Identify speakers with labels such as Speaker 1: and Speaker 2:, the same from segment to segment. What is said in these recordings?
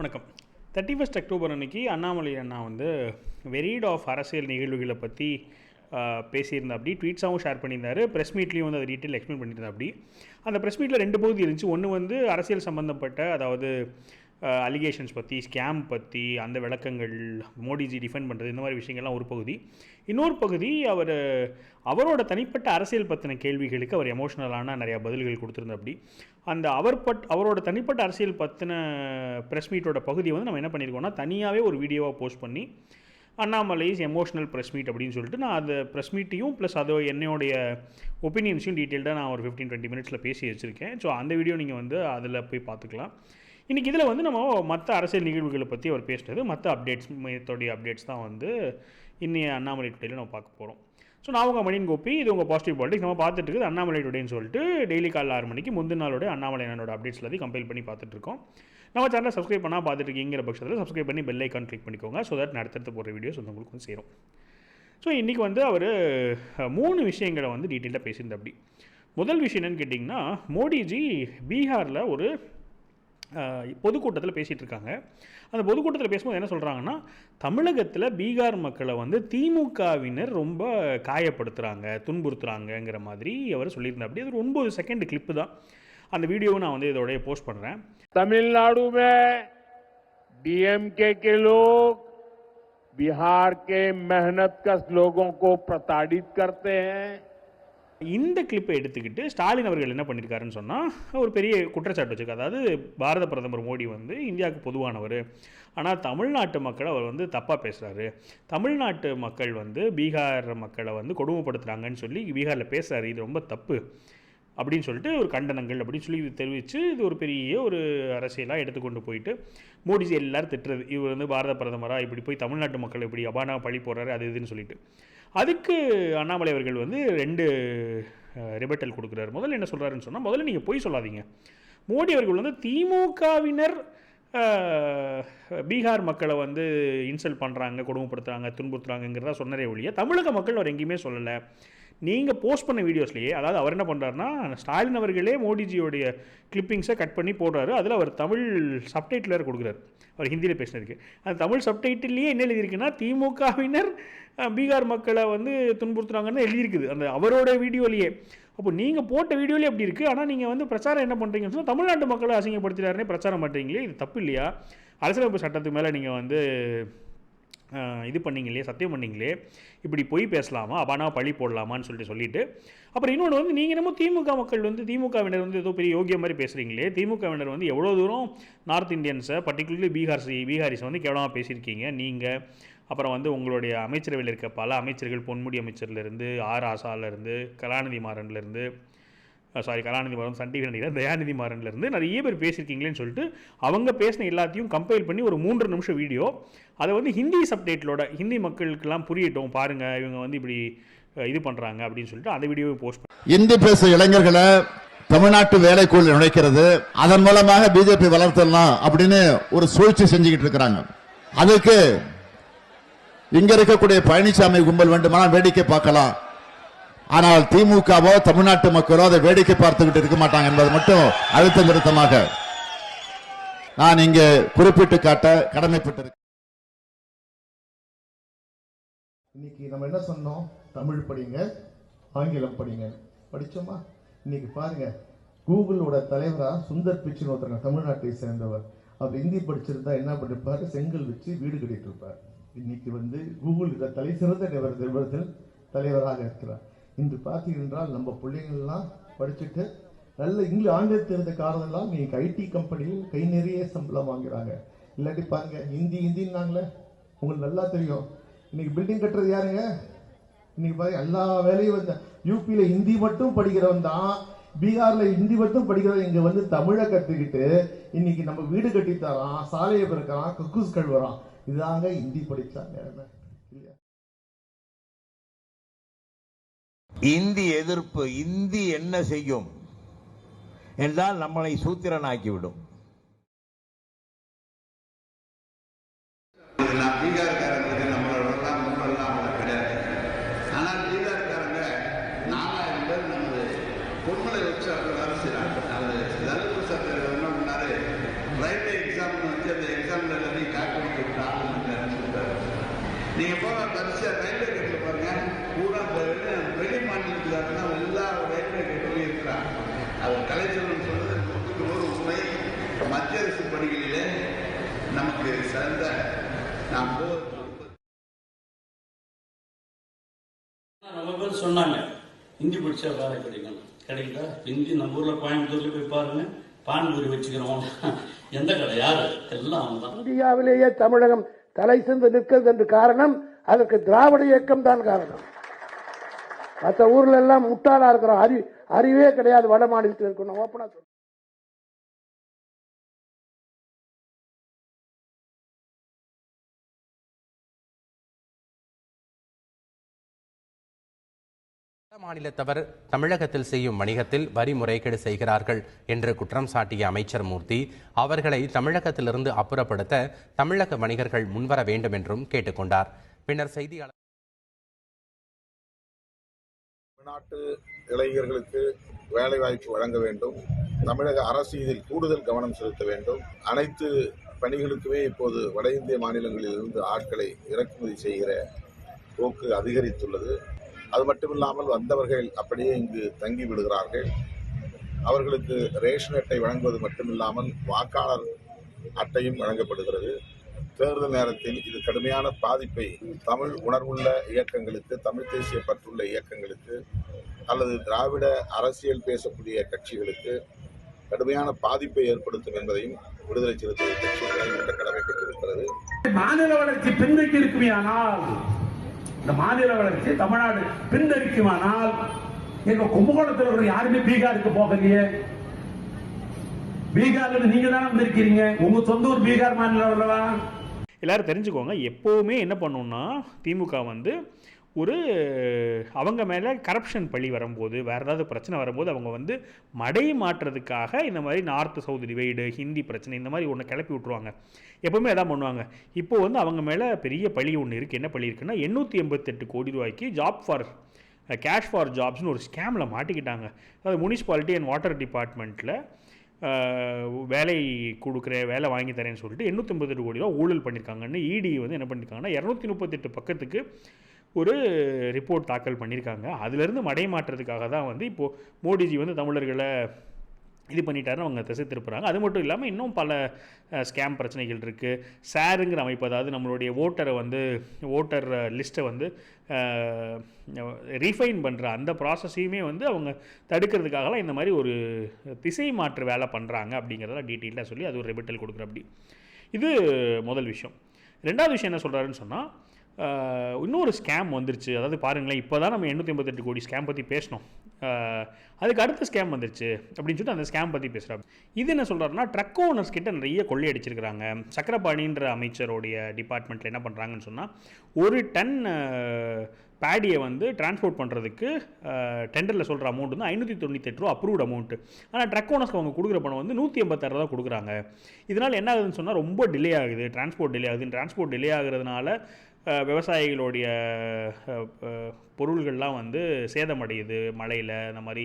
Speaker 1: வணக்கம். Thirty first October அன்னைக்கு அண்ணாமலை அண்ணா வந்து வெரீட் ஆஃப் அரசியல் நிகழ்வுகளை பற்றி பேசியிருந்தா அப்படி ட்வீட்ஸாகவும் ஷேர் பண்ணியிருந்தார். ப்ரெஸ் மீட்லேயும் வந்து அதை டீட்டெயில் எக்ஸ்பிளைன் பண்ணியிருந்தா அப்படி அந்த ப்ரெஸ் மீட்டில் ரெண்டு பகுதி இருந்துச்சு. ஒன்று வந்து அரசியல் சம்மந்தப்பட்ட அதாவது அலிகேஷன்ஸ் பற்றி ஸ்கேம் பற்றி அந்த விளக்கங்கள் மோடிஜி டிஃபெண்ட் பண்ணுறது இந்த மாதிரி விஷயங்கள்லாம் ஒரு பகுதி. இன்னொரு பகுதி அவர் அவரோட தனிப்பட்ட அரசியல் பற்றின கேள்விகளுக்கு அவர் எமோஷ்னலான நிறையா பதில்கள் கொடுத்துருந்தா அப்படி. அந்த அவர் பட் அவரோட தனிப்பட்ட அரசியல் பற்றின ப்ரெஸ் மீட்டோட பகுதியை வந்து நம்ம என்ன பண்ணியிருக்கோம்னா தனியாகவே ஒரு வீடியோவாக போஸ்ட் பண்ணி அண்ணாமலைஸ் எமோஷனல் ப்ரெஸ் மீட் அப்படின்னு சொல்லிட்டு நான் அந்த ப்ரெஸ் மீட்டையும் ப்ளஸ் அது என்னுடைய ஒப்பீனியன்ஸையும் டீட்டெயில்டாக நான் ஒரு ஃபிஃப்டீன் டுவெண்ட்டி மினிட்ஸில் பேசி வச்சுருக்கேன். ஸோ அந்த வீடியோ நீங்கள் வந்து அதில் போய் பார்த்துக்கலாம். இன்றைக்கி இதில் வந்து நம்ம மற்ற அரசியல் நிகழ்வுகளை பற்றி அவர் பேசினது மற்ற அப்டேட்ஸ் மையத்தோடைய அப்டேட்ஸ் தான் வந்து இன்னைய அண்ணாமலை டுடேயில் நம்ம பார்க்க போகிறோம் ஸோ நான் உங்கள் மணியன் கோபி இது உங்கள் பாசிட்டிவ் பாலிட்டிக்ஸ் நம்ம பார்த்துட்டு இருக்குது அண்ணாமலை டுடேன்னு சொல்லிட்டு டெய்லி காலையில் ஆறு மணிக்கு முந்தின நாளோட அண்ணாமலை என்னோட அப்டேட்ஸ் எல்லாத்தையும் கம்பைல் பண்ணி பார்த்துட்ருக்கோம் நம்ம சேனலை சப்ஸ்கிரைப் பண்ணால் பார்த்துட்டு இருக்கீங்கிற பட்சத்தில் சப்ஸ்கிரைப் பண்ணி பெல் ஐக்கான் கிளிக் பண்ணிக்கோங்க. ஸோ தட் நடத்துறது போகிற வீடியோஸ் வந்து உங்களுக்கு வந்து சேரும். ஸோ இன்றைக்கி வந்து அவர் மூணு விஷயங்களை வந்து டீட்டெயிலாக பேசியிருந்த அப்படி முதல் விஷயம் என்னன்னு கேட்டிங்கன்னா மோடிஜி பீகாரில் ஒரு பொதுக்கூட்டத்தில் பேசிகிட்டு இருக்காங்க அந்த பொதுக்கூட்டத்தில் பேசும்போது என்ன சொல்கிறாங்கன்னா தமிழகத்தில் பீகார் மக்களை வந்து திமுகவினர் ரொம்ப காயப்படுத்துகிறாங்க துன்புறுத்துறாங்கங்கிற மாதிரி அவர் சொல்லியிருந்தார் அப்படி அது ஒரு ஒன்பது செகண்ட் கிளிப்பு தான் அந்த வீடியோவை நான் வந்து இதோடய போஸ்ட் பண்ணுறேன்
Speaker 2: तमिलनाडु में डीएमके के लोग बिहार के मेहनत कश लोगों को प्रताड़ित करते हैं
Speaker 1: இந்த கிளிப்பை எடுத்துக்கிட்டு ஸ்டாலின் அவர்கள் என்ன பண்ணியிருக்காருன்னு சொன்னால் ஒரு பெரிய குற்றச்சாட்டு வச்சிருக்காரு. அதாவது பாரத பிரதமர் மோடி வந்து இந்தியாவுக்கு பொதுவானவர். ஆனால் தமிழ்நாட்டு மக்களை அவர் வந்து தப்பாக பேசுகிறாரு தமிழ்நாட்டு மக்கள் வந்து பீகார் மக்களை வந்து கொடுமைப்படுத்துகிறாங்கன்னு சொல்லி பீகாரில் பேசுகிறாரு இது ரொம்ப தப்பு அப்படின்னு சொல்லிட்டு ஒரு கண்டனங்கள் அப்படின்னு சொல்லி தெரிவித்து இது ஒரு பெரிய ஒரு அரசியலாக எடுத்துக்கொண்டு போயிட்டு மோடிஜி எல்லாரும் திட்டுறது. இவர் வந்து பாரத பிரதமராக இப்படி போய் தமிழ்நாட்டு மக்கள் இப்படி அபானா பழி போடுறாரு அது இதுன்னு சொல்லிட்டு. அதுக்கு அண்ணாமலை அவர்கள் வந்து ரெண்டு ரிபட்டல் கொடுக்குறாரு. முதல்ல என்ன சொல்கிறாருன்னு சொன்னால் முதல்ல நீங்கள் பொய் சொல்லாதீங்க. மோடி அவர்கள் வந்து திமுகவினர் பீகார் மக்களை வந்து இன்சல்ட் பண்ணுறாங்க கொடுமைப்படுத்துகிறாங்க துன்புறுத்துறாங்கிறதா சொன்னதே ஒழிய தமிழக மக்கள் அவர் எங்கேயுமே சொல்லலை. நீங்கள் போஸ்ட் பண்ண வீடியோஸ்லேயே அதாவது அவர் என்ன பண்ணுறாருன்னா ஸ்டாலின் அவர்களே மோடிஜியோடைய கிளிப்பிங்ஸை கட் பண்ணி போடுறாரு. அதில் அவர் தமிழ் சப்டைட்டில் கொடுக்குறாரு. அவர் ஹிந்தியில் பேசினதுக்கு. அந்த தமிழ் சப்டைட்டிலேயே என்ன எழுதியிருக்குன்னா திமுகவினர் பீகார் மக்களை வந்து துன்புறுத்துறாங்கன்னு எழுதியிருக்குது. அந்த அவரோட வீடியோலேயே. அப்போ நீங்கள் போட்ட வீடியோலேயே அப்படி இருக்குது ஆனால் நீங்கள் வந்து பிரச்சாரம் என்ன பண்ணுறீங்கன்னு சொன்னால் தமிழ்நாட்டு மக்களை அசிங்கப்படுத்துகிறாருனே பிரச்சாரம் பண்ணுறீங்களே இது தப்பு இல்லையா? அரசியலமைப்பு சட்டத்துக்கு மேலே நீங்கள் வந்து இது பண்ணிங்களே சத்தியம் பண்ணீங்களே. இப்படி பொய் பேசலாமா? அப்பானா பழி போடலாமான்னு சொல்லிட்டு சொல்லிட்டு. அப்புறம் இன்னொன்று வந்து நீங்கள் என்னமோ திமுக மக்கள் வந்து திமுகவினர் வந்து ஏதோ பெரிய யோகிய மாதிரி பேசுகிறீங்களே திமுகவினர் வந்து எவ்வளோ தூரம் நார்த் இந்தியன்ஸை பர்டிகுலர்லி பீகார்ஸி பீகாரிஸை வந்து கேவலமாக பேசியிருக்கீங்க. நீங்கள் அப்புறம் வந்து உங்களுடைய அமைச்சரவையில் இருக்க பல அமைச்சர்கள் பொன்முடி அமைச்சர்லேருந்து ஆர் ஆசாலேருந்து Kalanithi மாறன்லேருந்து sorry Kalanithi Maran Sun TV நடிகர் தயாநிதி மாறன்லேருந்து நிறைய பேர் பேசியிருக்கீங்களேன்னு சொல்லிட்டு அவங்க பேசின எல்லாத்தையும் கம்பைல் பண்ணி ஒரு மூன்று நிமிஷம் வீடியோ அதை வந்து ஹிந்தி சப்டைட்டிலோட ஹிந்தி மக்களுக்கெல்லாம் புரியட்டும் பாருங்கள் இவங்க வந்து இப்படி இது பண்ணுறாங்க அப்படின்னு சொல்லிட்டு அந்த வீடியோவை போஸ்ட்
Speaker 3: ஹிந்தி பேச இளைஞர்களை தமிழ்நாட்டு வேலைக்குள் நுழைக்கிறது அதன் மூலமாக பிஜேபி வளர்த்தலாம் அப்படின்னு ஒரு சூழ்ச்சி செஞ்சுக்கிட்டு இருக்கிறாங்க. அதுக்கு இங்க இருக்கக்கூடிய பழனிசாமி கும்பல் வேண்டுமானால் வேடிக்கை பார்க்கலாம். ஆனால் திமுகவோ தமிழ்நாட்டு மக்களோ அதை வேடிக்கை பார்த்துக்கிட்டு இருக்க மாட்டாங்க என்பது மட்டும் அழுத்த நிறுத்தமாக நான் இங்கே குறிப்பிட்டு காட்ட கடமைப்பட்டிருக்கேன்
Speaker 4: இன்னைக்கு நம்ம என்ன சொன்னோம்? தமிழ் படிங்க ஆங்கிலம் படிங்க. படிச்சோமா? இன்னைக்கு பாருங்க கூகுளோட தலைவரா சுந்தர் பிச்சைன்னு ஒருத்தங்க தமிழ்நாட்டை சேர்ந்தவர். அவர் ஹிந்தி படிச்சிருந்தா என்ன பண்ணிருப்பாரு? செங்கல் வச்சு வீடு கட்டிட்டு இருப்பார். இன்னைக்கு வந்து கூகுள் தலை சிறந்த நிபுணர் தலைவராக இருக்கிறார். இன்று பார்த்தீர்கள் நம்ம பிள்ளைங்கள்லாம் படிச்சுட்டு நல்ல இங்கிலீஷ் ஆங்கிலம் தெரிந்த காரணம்லாம் இன்னைக்கு ஐடி கம்பெனியில் கை நிறைய சம்பளம் வாங்குறாங்க. இல்லாட்டி பாருங்க ஹிந்தி ஹிந்தின்னாங்களே உங்களுக்கு நல்லா தெரியும். இன்னைக்கு பில்டிங் கட்டுறது யாருங்க? இன்னைக்கு பாருங்க எல்லா வேலையும் வந்து யூபியில ஹிந்தி மட்டும் படிக்கிறவன் தான் பீகார்ல ஹிந்தி மட்டும் படிக்கிறவன் இங்க வந்து தமிழை கத்துக்கிட்டு இன்னைக்கு நம்ம வீடு கட்டி தரான் சாலையை பிறக்கிறான் கக்கூஸ் கழுவுறான் இதாங்க ஹிந்தி படிச்சாங்க
Speaker 5: இந்தி எதிர்ப்பு இந்தி என்ன செய்யும்? என்றால் நம்மளை சூத்திரனாக்கிவிடும்
Speaker 6: நான் பீகார்காரங்களுக்கு நம்மளோடலாம் முன்னெல்லாம் அவங்க கிடையாது ஆனால் பீகார்காரங்க நாலாயிரம் பேர் நமது பொன்மலை வச்சு அவங்க வேலை செய்கிறாங்க அது லலித் பிரசாத் என்ன பண்ணாரு ரயில்வே எக்ஸாம்னு வச்சு அந்த எக்ஸாமில் எல்லாத்தையும் காட்டு விட்டு ஆளுநர் அனுப்பிச்சுட்டாரு நீங்கள் போக வரிசையாக ரயில்வே கேட்டில் பாருங்க பூரா இந்த வெளி- வெளி மாநிலத்துக்காரங்க எல்லா ரயில்வே கேட்லையும் இருக்கிறாங்க அவர் கலைச்செல்வன் சொன்னது நூற்றுக்கு நூறு உண்மை மத்திய அரசு பணிகளிலே நமக்கு சிறந்த நாம் போவதற்கு
Speaker 7: ரொம்ப பேர் சொன்னாங்க ஹிந்தி படிச்சா வேலை கிடைக்கும். கிடைக்குதா ஹிந்தி நம்ம ஊர்ல கோயம்புத்தூர்ல போய் பாருங்க. பான்பூரி வச்சுக்கிறோம். எந்த கடை? யாரு? எல்லாம் அவங்க
Speaker 8: இந்தியாவிலேயே தமிழகம் தலை சிறந்து நிற்கிறது என்று காரணம் அதற்கு திராவிட இயக்கம் தான் காரணம். மற்ற ஊர்ல எல்லாம் முட்டாளா இருக்கிறோம். அறி அறிவே கிடையாது வட மாநிலத்தில் இருக்கணும் ஓப்பனா
Speaker 9: மாநிலத்தவர் தமிழகத்தில் செய்யும் வணிகத்தில் வரி முறைகேடு செய்கிறார்கள் என்று குற்றம் சாட்டிய அமைச்சர் மூர்த்தி அவர்களை தமிழகத்திலிருந்து அப்புறப்படுத்த தமிழக வணிகர்கள் முன்வர வேண்டும் என்றும் கேட்டுக்கொண்டார். பின்னர் செய்தியாளர்
Speaker 10: தமிழ்நாட்டு இளைஞர்களுக்கு வேலைவாய்ப்பு வழங்க வேண்டும். தமிழக அரசு இதில் கூடுதல் கவனம் செலுத்த வேண்டும். அனைத்து பணிகளுக்குமே இப்போது வட இந்திய மாநிலங்களில் இருந்து ஆட்களை இறக்குமதி செய்கிற போக்கு அதிகரித்துள்ளது. அது மட்டுமில்லாமல் வந்தவர்கள் அப்படியே இங்கு தங்கி விடுகிறார்கள். அவர்களுக்கு ரேஷன் அட்டை வழங்குவது மட்டுமில்லாமல் வாக்காளர் அட்டையும் வழங்கப்படுகிறது. தேர்தல் நேரத்தில் இது கடுமையான பாதிப்பை தமிழ் உணர்வுள்ள இயக்கங்களுக்கு தமிழ் தேசிய பற்றுள்ள இயக்கங்களுக்கு அல்லது திராவிட அரசியல் பேசக்கூடிய கட்சிகளுக்கு கடுமையான பாதிப்பை ஏற்படுத்தும் என்பதையும் விடுதலை சிறுத்தை கட்சி கடமைப்பட்டிருக்கிறது
Speaker 11: மாநில வளர்ச்சி பின்தங்கி இருக்குமையானால் இந்த மாநில வளர்ச்சி தமிழ்நாடு பின்தங்கிக்குமானால் எங்க கும்பகோணத்தில் இருக்கிற யாருமே பீகாருக்கு போகலையே. பீகார்ல இருந்து நீங்க தானே வந்திருக்கிறீங்க உங்க சொந்த ஊர் பீகார் மாநிலம் அல்லவா
Speaker 1: எல்லாரும் தெரிஞ்சுக்கோங்க. எப்போவுமே என்ன பண்ணுன்னா திமுக வந்து ஒரு அவங்க மேலே கரப்ஷன் பழி வரும்போது வேறு ஏதாவது பிரச்சனை வரும்போது அவங்க வந்து மடை மாற்றுறதுக்காக இந்த மாதிரி நார்த் சவுத் டிவைடு ஹிந்தி பிரச்சனை இந்த மாதிரி ஒன்று கிளப்பி விட்ருவாங்க எப்போவுமே அதான் பண்ணுவாங்க. இப்போ வந்து அவங்க மேலே பெரிய பழி ஒன்று இருக்குது என்ன பழி இருக்குன்னா எண்ணூற்றி எண்பத்தெட்டு கோடி ரூபாய்க்கு ஜாப் ஃபார் கேஷ் ஃபார் ஜாப்ஸ்னு ஒரு ஸ்கேமில் மாட்டிக்கிட்டாங்க. அதாவது முனிசிபாலிட்டி அண்ட் வாட்டர் டிபார்ட்மெண்ட்டில் வேலை கொடுக்குற வேலை வாங்கி தரேன்னு சொல்லிட்டு எண்ணூற்றி ஐம்பத்தெட்டு கோடி ரூபா ஊழல் பண்ணியிருக்காங்கன்னு இடி வந்து என்ன பண்ணியிருக்காங்கன்னா இரநூத்தி முப்பத்தெட்டு பக்கத்துக்கு ஒரு ரிப்போர்ட் தாக்கல் பண்ணியிருக்காங்க அதுலேருந்து மடை மாற்றுறதுக்காக தான் வந்து இப்போது மோடிஜி வந்து தமிழர்களை இது பண்ணிட்டாருன்னு அவங்க திசை திருப்புறாங்க. அது மட்டும் இல்லாமல் இன்னும் பல ஸ்கேம் பிரச்சனைகள் இருக்குது சாருங்கிற அமைப்பு அதாவது நம்மளுடைய ஓட்டரை வந்து ஓட்டர் லிஸ்ட்டை வந்து ரீஃபைன் பண்ணுற அந்த ப்ராசஸையுமே வந்து அவங்க தடுக்கிறதுக்காகலாம் இந்த மாதிரி ஒரு திசை மாற்று வேலை பண்ணுறாங்க அப்படிங்கிறதெல்லாம் டீட்டெயிலாக சொல்லி அது ஒரு ரிபிட்டல் கொடுக்குற அப்படி. இது முதல் விஷயம். ரெண்டாவது விஷயம் என்ன சொல்கிறாருன்னு சொன்னால் இன்னொரு ஸ்கேம் வந்துருச்சு. அதாவது பாருங்களேன் இப்போ தான் நம்ம எண்ணூற்றி ஐம்பத்தெட்டு கோடி ஸ்கேம் பற்றி பேசினோம். அதுக்கு அடுத்த ஸ்கேம் வந்துருச்சு அப்படின்னு சொல்லிட்டு அந்த ஸ்கேம் பற்றி பேசுகிறாங்க இது என்ன சொல்கிறாருன்னா ட்ரக் ஓனர்ஸ் கிட்ட நிறைய கொள்ளையடிச்சிருக்கிறாங்க. சக்கரபாணின்ற அமைச்சருடைய டிபார்ட்மெண்ட்டில் என்ன பண்ணுறாங்கன்னு சொன்னால் ஒரு டன் பேடியை வந்து டிரான்ஸ்போர்ட் பண்ணுறதுக்கு டெண்டரில் சொல்கிற அமௌண்ட் வந்து ஐநூற்றி தொண்ணூத்தெட்டு ரூபா அப்ரூவ்ட் அமௌண்ட்டு ஆனால் ட்ரக் ஓனர்ஸ்க்கு அவங்க கொடுக்குற பணம் வந்து நூற்றி எண்பத்தாறு தான் கொடுக்குறாங்க. இதனால் என்ன ஆகுதுன்னு சொன்னால் ரொம்ப டிலே ஆகுது. டிரான்ஸ்போர்ட் டிலே ஆகுது. டிரான்ஸ்போர்ட் டிலே ஆகுறதுனால விவசாயிகளுடைய பொருள்கள்லாம் வந்து சேதமடையுது. மழையில் இந்த மாதிரி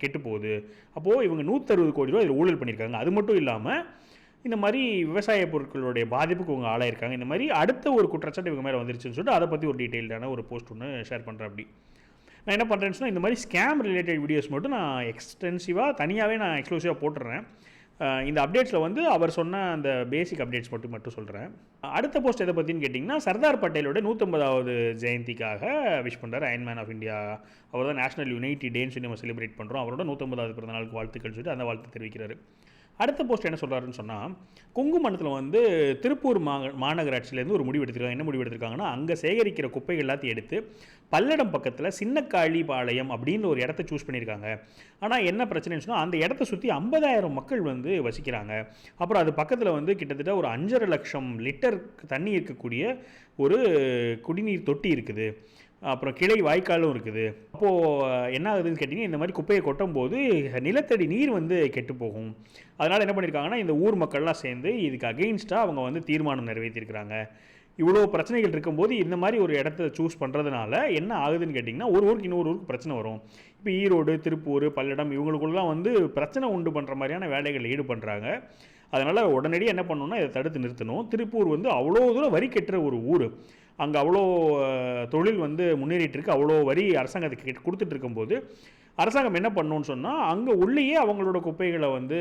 Speaker 1: கெட்டு போகுது. அப்போது இவங்க நூற்றறுபது கோடி ரூபா இதில் ஊழல் பண்ணியிருக்காங்க. அது மட்டும் இல்லாமல் இந்த மாதிரி விவசாய பொருட்களுடைய பாதிப்புக்கு இவங்க ஆளாயிருக்காங்க. இந்த மாதிரி அடுத்த ஒரு குற்றச்சாட்டு இவங்க மேலே வந்துருச்சுன்னு சொல்லிட்டு அதை பற்றி ஒரு டீட்டெயில்டான ஒரு போஸ்ட் ஒன்று ஷேர் பண்ணுறேன் அப்படி. நான் என்ன பண்ணுறேன்னு சொன்னால் இந்த மாதிரி ஸ்கேம் ரிலேட்டட் வீடியோஸ் மட்டும் நான் எக்ஸ்டென்சிவாக தனியாகவே நான் எக்ஸ்க்ளூசிவாக போட்டுறேன். இந்த அப்டேட்ஸில் வந்து அவர் சொன்ன அந்த பேசிக் அப்டேட்ஸ் மட்டும் மட்டும் சொல்கிறேன் அடுத்த போஸ்ட் எதை பற்றின்னு கேட்டிங்கன்னா சர்தார் பட்டேலோட நூற்றம்பதாவது ஜெயந்திக்காக விஷ் பண்ணுறாரு அயன்மேன் ஆஃப் இந்தியா அவர் தான் நேஷனல் யுனைட்டி டேன்னு சொல்லி நம்ம செலிப்ரேட் பண்ணுறோம் அவரோட நூற்றம்பதாவது பிறந்த நாளுக்கு வாழ்த்துக்கள் சொல்லிட்டு அந்த வாழ்த்து தெரிவிக்கிறாரு. அடுத்த போஸ்ட் என்ன சொல்கிறாருன்னு சொன்னால் குங்குமணத்தில் வந்து திருப்பூர் மா மாநகராட்சியிலேருந்து ஒரு முடிவு எடுத்திருக்காங்க. என்ன முடிவு எடுத்திருக்காங்கன்னா அங்கே சேகரிக்கிற குப்பைகள் எல்லாத்தையும் எடுத்து பல்லடம் பக்கத்தில் சின்னக்காளி பாளையம் அப்படின்னு ஒரு இடத்த சூஸ் பண்ணியிருக்காங்க. ஆனால் என்ன பிரச்சனைன்னு சொன்னால் அந்த இடத்த சுற்றி ஐம்பதாயிரம் மக்கள் வந்து வசிக்கிறாங்க. அப்புறம் அது பக்கத்தில் வந்து கிட்டத்தட்ட ஒரு அஞ்சரை லட்சம் லிட்டர் தண்ணி இருக்கக்கூடிய ஒரு குடிநீர் தொட்டி இருக்குது. அப்புறம் கிளை வாய்க்காலும் இருக்குது. அப்போது என்ன ஆகுதுன்னு கேட்டிங்கன்னா இந்த மாதிரி குப்பையை கொட்டும் போது நிலத்தடி நீர் வந்து கெட்டு போகும். அதனால் என்ன பண்ணியிருக்காங்கன்னா இந்த ஊர் மக்கள்லாம் சேர்ந்து இதுக்கு அகெயின்ஸ்டாக அவங்க வந்து தீர்மானம் நிறைவேற்றியிருக்கிறாங்க இவ்வளோ பிரச்சனைகள் இருக்கும்போது இந்த மாதிரி ஒரு இடத்த சூஸ் பண்ணுறதுனால என்ன ஆகுதுன்னு கேட்டிங்கன்னா ஒரு ஊருக்கு இன்னொரு ஊருக்கு பிரச்சனை வரும். இப்போ ஈரோடு திருப்பூர் பல்லடம் இவங்களுக்குள்ளலாம் வந்து பிரச்சனை உண்டு பண்ணுற மாதிரியான வேலைகளில் ஈடுபடுறாங்க. அதனால் உடனடியாக என்ன பண்ணணும்னா இதை தடுத்து நிறுத்தணும். திருப்பூர் வந்து அவ்வளோ தூரம் வரி கட்டுற ஒரு ஊர். அங்கே அவ்வளோ தொழில் வந்து முன்னேறிட்டுருக்கு. அவ்வளோ வரி அரசாங்கத்துக்கு கெட்- கொடுத்துட்டு இருக்கும்போது அரசாங்கம் என்ன பண்ணோன்னு சொன்னால் அங்கே உள்ளேயே அவங்களோட குப்பைகளை வந்து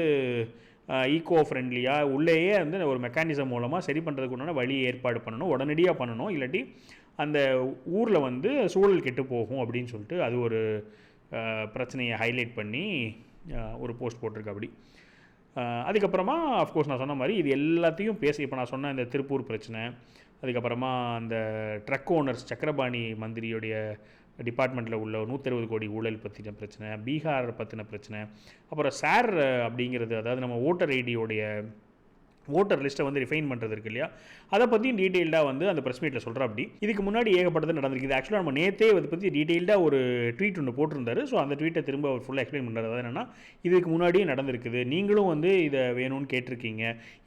Speaker 1: ஈகோ ஃப்ரெண்ட்லியாக உள்ளேயே வந்து ஒரு மெக்கானிசம் மூலமாக சரி பண்ணுறதுக்கு உண்டான வழி ஏற்பாடு பண்ணணும் உடனடியாக பண்ணணும். இல்லாட்டி அந்த ஊரில் வந்து சூழல் கெட்டு போகும் அப்படின்னு சொல்லிட்டு அது ஒரு பிரச்சனையை ஹைலைட் பண்ணி ஒரு போஸ்ட் போட்டிருக்கு அப்படி. அதுக்கப்புறமா அஃப்கோர்ஸ் நான் சொன்ன மாதிரி இது எல்லாத்தையும் பேசி இப்போ நான் சொன்ன இந்த திருப்பூர் பிரச்சனை அதுக்கப்புறமா அந்த ட்ரக் ஓனர்ஸ் சக்கரபாணி மந்திரியுடைய டிபார்ட்மெண்ட்டில் உள்ள நூற்றறுபது கோடி ஊழல் பற்றின பிரச்சனை பீகார் பற்றின பிரச்சனை அப்புறம் சார் அப்படிங்கிறது அதாவது நம்ம ஓட்டர் ஐடியோடைய ஓட்டர் லிஸ்ட்டை வந்து ரிஃபைன் பண்ணுறது இருக்கு இல்லையா? அதை பற்றியும் டீட்டெயில்டாக வந்து அந்த ப்ரெஸ் மீட்டில் சொல்கிற அப்படி. இதுக்கு முன்னாடி ஏகப்பட்டது நடந்திருக்குது ஆக்சுவலாக நம்ம நேத்தே அதை பற்றி டீட்டெயில்டாக ஒரு ட்வீட் ஒன்று போட்டிருந்தாரு. ஸோ அந்த ட்வீட்டை திரும்ப அவர் ஃபுல்லாக எக்ஸ்பிளைன் பண்ணுறது அதாவது என்னென்னா இதுக்கு முன்னாடியே நடந்திருக்குது. நீங்களும் வந்து இதை வேணும்னு கேட்டிருக்கீங்க.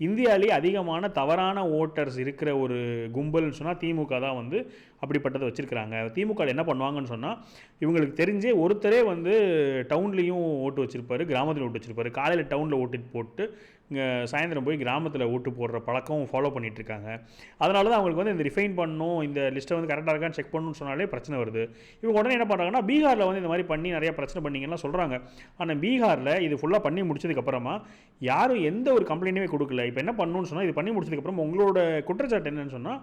Speaker 1: இந்தியாவிலே அதிகமான தவறான ஓட்டர்ஸ் இருக்கிற ஒரு கும்பல்னு சொன்னால் திமுக தான் வந்து அப்படிப்பட்டதை வச்சுருக்கிறாங்க. திமுக என்ன பண்ணுவாங்கன்னு சொன்னால் இவங்களுக்கு தெரிஞ்சே ஒருத்தரே வந்து டவுன்லேயும் ஓட்டு வச்சுருப்பாரு கிராமத்தில் ஓட்டு வச்சிருப்பாரு. காலையில் டவுனில் ஓட்டு போட்டு சாயந்தரம் போய் கிராமத்தில் ஓட்டு போடுற பழக்கம் ஃபாலோ பண்ணிகிட்ருக்காங்க அதனால தான் அவங்களுக்கு வந்து இந்த ரிஃபைன் பண்ணணும் இந்த லிஸ்ட்டை வந்து கரெக்டாக இருக்கான்னு செக் பண்ணணும்னு சொன்னாலே பிரச்சனை வருது. இவங்க உடனே என்ன பண்ணுறாங்கன்னா பீகாரில் வந்து இந்த மாதிரி பண்ணி நிறையா பிரச்சனை பண்ணிங்கன்னா சொல்கிறாங்க ஆனால் பீகாரில் இது ஃபுல்லாக பண்ணி முடிச்சதுக்கப்புறமா யாரும் எந்த ஒரு கம்ப்ளைண்ட்டுமே கொடுக்கல. இப்போ என்ன பண்ணணும்னு சொன்னால் இது பண்ணி முடிச்சதுக்கப்புறம் உங்களோட குற்றச்சாட்டு என்னன்னு சொன்னால்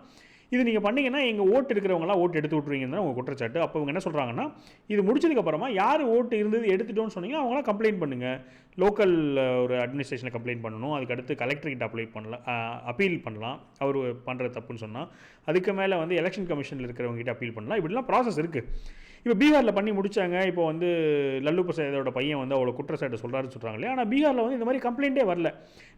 Speaker 1: இது நீங்கள் பண்ணீங்கன்னா எங்கள் ஓட்டு இருக்கிறவங்களாம் ஓட்டு எடுத்து விட்ருவீங்கன்னு உங்கள் குற்றச்சாட்டு. அப்போ இவங்க என்ன சொல்கிறாங்கன்னா இது முடிச்சதுக்கப்புறமா யார் ஓட்டு இருந்தது எடுத்துட்டோன்னு சொன்னீங்க அவங்களாம் கம்ப்ளைண்ட் பண்ணுங்கள் லோக்கல் ஒரு அட்மினிஸ்ட்ரேஷனை கம்ப்ளைண்ட் பண்ணணும். அதுக்கு அடுத்து கலெக்டர்கிட்ட அப்ளை பண்ணலாம். அப்பீல் பண்ணலாம். அவர் பண்ணுற தப்புன்னு சொன்னால் அதுக்கு மேலே வந்து எலெக்ஷன் கமிஷனில் இருக்கிறவங்ககிட்ட அப்பீல் பண்ணலாம். இப்படிலாம் ப்ராசஸ் இருக்குது இப்போ பீகாரில் பண்ணி முடித்தாங்க இப்போ வந்து லல்லு பிரசாதோட பையன் வந்து அவ்வளோ குற்றச்சாட்டு சொல்கிறாருன்னு சொல்கிறாங்க இல்லையா ஆனால் பீகாரில் வந்து இந்த மாதிரி கம்ப்ளைண்ட்டே வரல.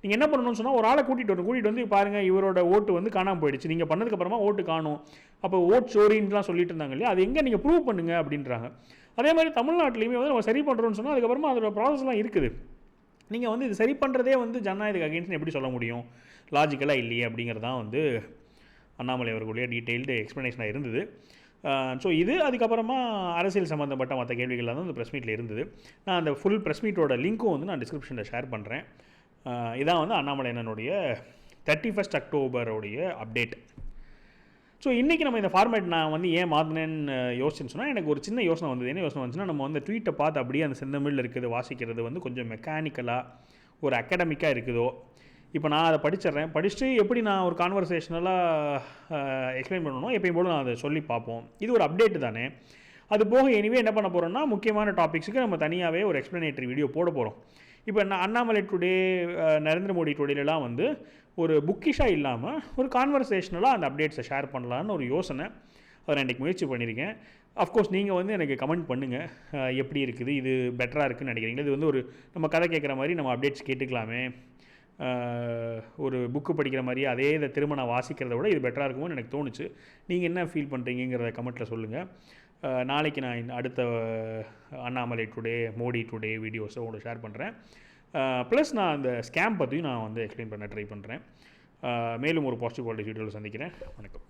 Speaker 1: நீங்கள் என்ன பண்ணணும்னு சொன்னால் ஒரு ஆளை கூட்டிகிட்டு வரணும். கூட்டிகிட்டு வந்து பாருங்கள் இவரோட ஓட்டு வந்து காணாமல் போயிடுச்சு. நீங்கள் பண்ணதுக்கப்புறமா ஓட்டு காணும். அப்போ ஓட் சோரின்லாம் சொல்லிட்டு இருந்தாங்க இல்லையா? அது எங்கே நீங்கள் ப்ரூவ் பண்ணுங்க அப்படின்றாங்க. அதே மாதிரி தமிழ்நாட்டிலையுமே வந்து நம்ம சரி பண்ணுறோம்னு சொன்னால் அதுக்கப்புறமா அதோட ப்ராசஸ்லாம் இருக்குது. நீங்கள் வந்து இது சரி பண்ணுறதே வந்து ஜனநாயகத்துக்கு அகேன்ஸ்ட்னு எப்படி சொல்ல முடியும்? லாஜிக்கலாக இல்லையே அப்படிங்கிறதான் வந்து அண்ணாமலை அவர்களுடைய டீட்டெயில்டு எக்ஸ்ப்ளனேஷனாக இருந்தது. ஸோ இது அதுக்கப்புறமா அரசியல் சம்மந்தப்பட்ட மற்ற கேள்விகள்லாம் வந்து அந்த ப்ரெஸ் மீட்டில் இருந்தது. நான் அந்த ஃபுல் ப்ரெஸ் மீட்டோட லிங்க்கும் வந்து நான் டிஸ்கிரிப்ஷனில் ஷேர் பண்ணுறேன் இதான் வந்து அண்ணாமலை அண்ணனுடைய தேர்ட்டி ஃபஸ்ட் அக்டோபருடைய அப்டேட் ஸோ இன்றைக்கி நம்ம இந்த ஃபார்மேட் நான் வந்து ஏன் மாற்றினேன்னு யோசிச்சுன்னு சொன்னால் எனக்கு ஒரு சின்ன யோசனை வந்தது. என்ன யோசனை வந்துச்சுன்னா நம்ம வந்து ட்வீட்டை பார்த்து அப்படியே அந்த செந்தமிழில் இருக்குது வாசிக்கிறது வந்து கொஞ்சம் மெக்கானிக்கலாக ஒரு அகாடமிக்காக இருக்குதோ இப்போ நான் அதை படிச்சிடுறேன். படிச்சுட்டு எப்படி நான் ஒரு கான்வர்சேஷனலாக எக்ஸ்பிளைன் பண்ணணும் எப்பயும் போல நான் அதை சொல்லி பார்ப்போம். இது ஒரு அப்டேட் தானே. அது போக எனிவே என்ன பண்ண போகிறோம்னா முக்கியமான டாபிக்ஸுக்கு நம்ம தனியாகவே ஒரு எக்ஸ்ப்ளனேட்டரி வீடியோ போட போகிறோம் இப்போ நான் அண்ணாமலை டுடே நரேந்திர மோடி டுடேலலாம் வந்து ஒரு புக்கிஷாக இல்லாமல் ஒரு கான்வர்சேஷனலாக அந்த அப்டேட்ஸை ஷேர் பண்ணலான்னு ஒரு யோசனை. அதை நான் இன்றைக்கி முயற்சி பண்ணியிருக்கேன். அஃப்கோர்ஸ் நீங்கள் வந்து எனக்கு கமெண்ட் பண்ணுங்கள் எப்படி இருக்குது இது பெட்டராக இருக்குதுன்னு நினைக்கிறீங்களா? இது வந்து ஒரு நம்ம கதை கேட்குற மாதிரி நம்ம அப்டேட்ஸ் கேட்டுக்கலாமே. ஒரு புக்கு படிக்கிற மாதிரி அதே இதை திரும்ப நான் வாசிக்கிறத விட இது பெட்டராக இருக்கும்னு எனக்கு தோணுச்சு. நீங்கள் என்ன ஃபீல் பண்ணுறீங்கிறத கமெண்ட்டில் சொல்லுங்கள் நாளைக்கு நான் அடுத்த அண்ணாமலை டுடே மோடி டுடே வீடியோஸை உங்களுக்கு ஷேர் பண்ணுறேன் ப்ளஸ் நான் அந்த ஸ்கேம் பற்றியும் நான் வந்து எக்ஸ்பிளைன் பண்ண ட்ரை பண்ணுறேன் மேலும் ஒரு பாசிட்டிவ் குவாலிட்டி வீடியோவில் சந்திக்கிறேன். வணக்கம்.